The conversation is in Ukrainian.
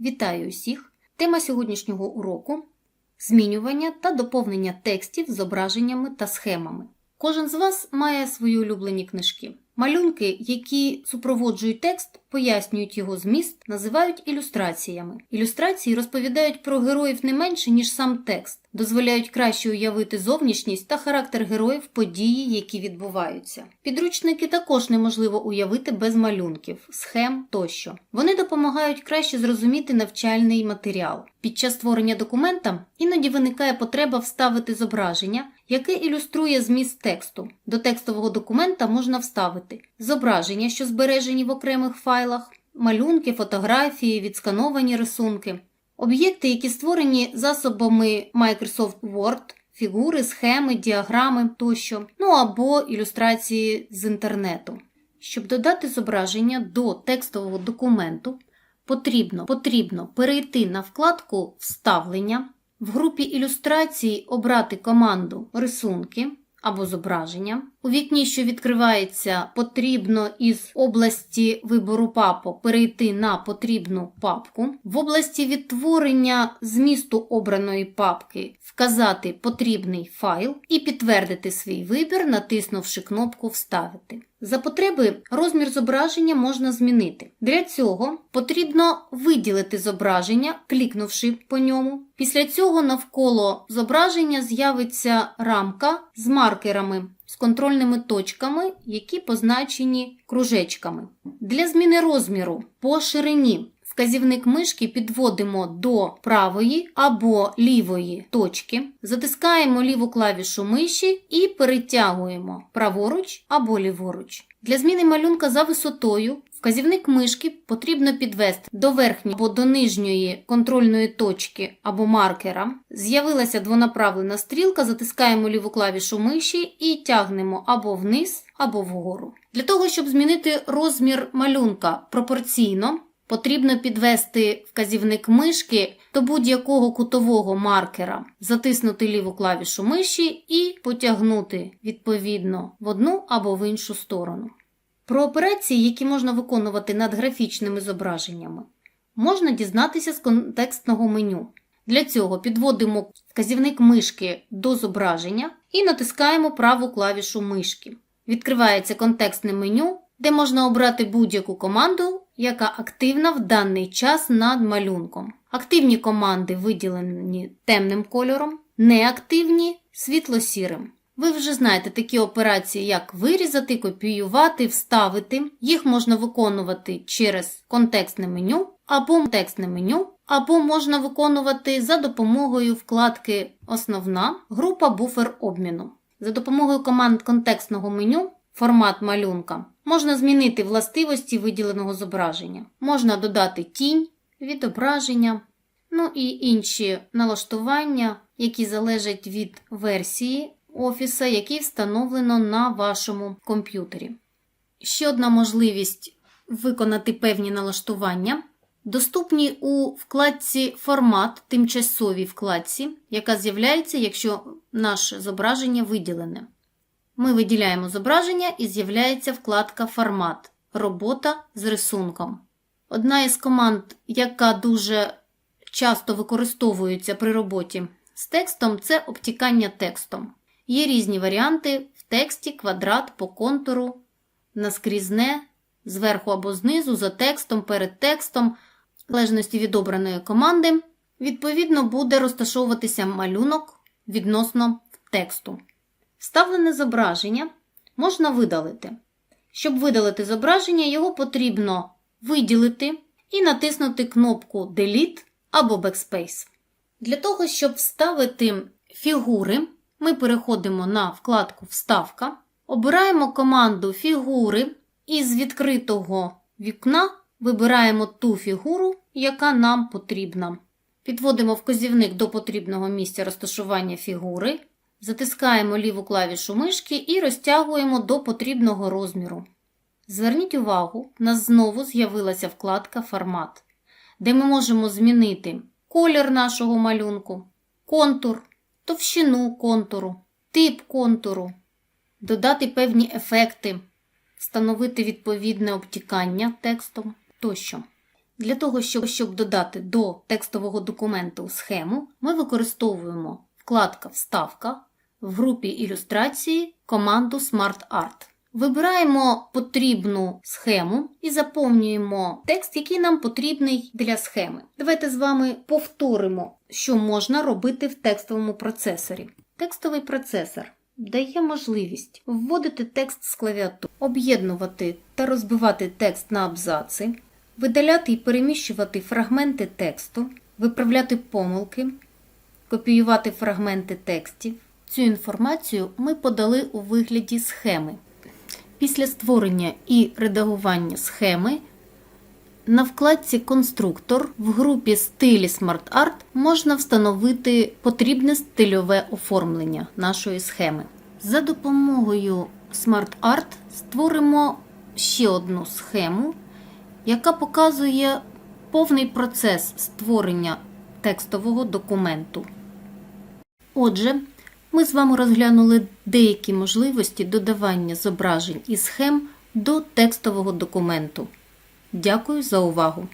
Вітаю усіх! Тема сьогоднішнього уроку змінювання та доповнення текстів зображеннями та схемами. Кожен з вас має свої улюблені книжки. Малюнки, які супроводжують текст, пояснюють його зміст, називають ілюстраціями. Ілюстрації розповідають про героїв не менше, ніж сам текст, дозволяють краще уявити зовнішність та характер героїв події, які відбуваються. Підручники також неможливо уявити без малюнків, схем тощо. Вони допомагають краще зрозуміти навчальний матеріал. Під час створення документа іноді виникає потреба вставити зображення, яке ілюструє зміст тексту. До текстового документа можна вставити зображення, що збережені в окремих файлах, малюнки, фотографії, відскановані рисунки, об'єкти, які створені засобами Microsoft Word, фігури, схеми, діаграми тощо, ну або ілюстрації з інтернету. Щоб додати зображення до текстового документу, потрібно, потрібно перейти на вкладку Вставлення, в групі ілюстрацій обрати команду Рисунки або зображення. У вікні, що відкривається, потрібно із області вибору папок перейти на потрібну папку. В області відтворення змісту обраної папки вказати потрібний файл і підтвердити свій вибір, натиснувши кнопку Вставити. За потреби розмір зображення можна змінити. Для цього потрібно виділити зображення, клікнувши по ньому. Після цього навколо зображення з'явиться рамка з маркерами з контрольними точками, які позначені кружечками. Для зміни розміру по ширині вказівник мишки підводимо до правої або лівої точки, затискаємо ліву клавішу миші і перетягуємо праворуч або ліворуч. Для зміни малюнка за висотою Вказівник мишки потрібно підвести до верхньої або до нижньої контрольної точки або маркера. З'явилася двонаправлена стрілка, затискаємо ліву клавішу миші і тягнемо або вниз, або вгору. Для того, щоб змінити розмір малюнка пропорційно, потрібно підвести вказівник мишки до будь-якого кутового маркера, затиснути ліву клавішу миші і потягнути відповідно в одну або в іншу сторону. Про операції, які можна виконувати над графічними зображеннями, можна дізнатися з контекстного меню. Для цього підводимо вказівник мишки до зображення і натискаємо праву клавішу мишки. Відкривається контекстне меню, де можна обрати будь-яку команду, яка активна в даний час над малюнком. Активні команди виділені темним кольором, неактивні світло-сірим. Ви вже знаєте такі операції, як вирізати, копіювати, вставити. Їх можна виконувати через контекстне меню або контекстне меню, або можна виконувати за допомогою вкладки Основна група буфер обміну. За допомогою команд контекстного меню формат малюнка можна змінити властивості виділеного зображення. Можна додати тінь, відображення, ну і інші налаштування, які залежать від версії офіса, який встановлено на вашому комп'ютері. Ще одна можливість виконати певні налаштування. Доступні у вкладці Формат, тимчасовій вкладці, яка з'являється, якщо наше зображення виділене. Ми виділяємо зображення і з'являється вкладка Формат Робота з рисунком. Одна із команд, яка дуже часто використовується при роботі з текстом, це обтікання текстом. Є різні варіанти в тексті, квадрат по контуру, наскрізне, зверху або знизу, за текстом, перед текстом, в залежності від обраної команди, відповідно, буде розташовуватися малюнок відносно тексту. Вставлене зображення можна видалити. Щоб видалити зображення, його потрібно виділити і натиснути кнопку Delete або Backspace. Для того, щоб вставити фігури, ми переходимо на вкладку Вставка, обираємо команду Фігури і з відкритого вікна вибираємо ту фігуру, яка нам потрібна. Підводимо вказівник до потрібного місця розташування фігури, затискаємо ліву клавішу мишки і розтягуємо до потрібного розміру. Зверніть увагу, у нас знову з'явилася вкладка Формат, де ми можемо змінити колір нашого малюнку, контур товщину контуру, тип контуру, додати певні ефекти, встановити відповідне обтікання текстом тощо. Для того, щоб, додати до текстового документу схему, ми використовуємо вкладка Вставка в групі ілюстрації команду SmartArt. Вибираємо потрібну схему і заповнюємо текст, який нам потрібний для схеми. Давайте з вами повторимо, що можна робити в текстовому процесорі. Текстовий процесор дає можливість вводити текст з клавіатури, об'єднувати та розбивати текст на абзаци, видаляти і переміщувати фрагменти тексту, виправляти помилки, копіювати фрагменти текстів. Цю інформацію ми подали у вигляді схеми. Після створення і редагування схеми на вкладці Конструктор в групі Стилі SmartArt можна встановити потрібне стильове оформлення нашої схеми. За допомогою SmartArt створимо ще одну схему, яка показує повний процес створення текстового документу. Отже, ми з вами розглянули деякі можливості додавання зображень і схем до текстового документу. Дякую за увагу!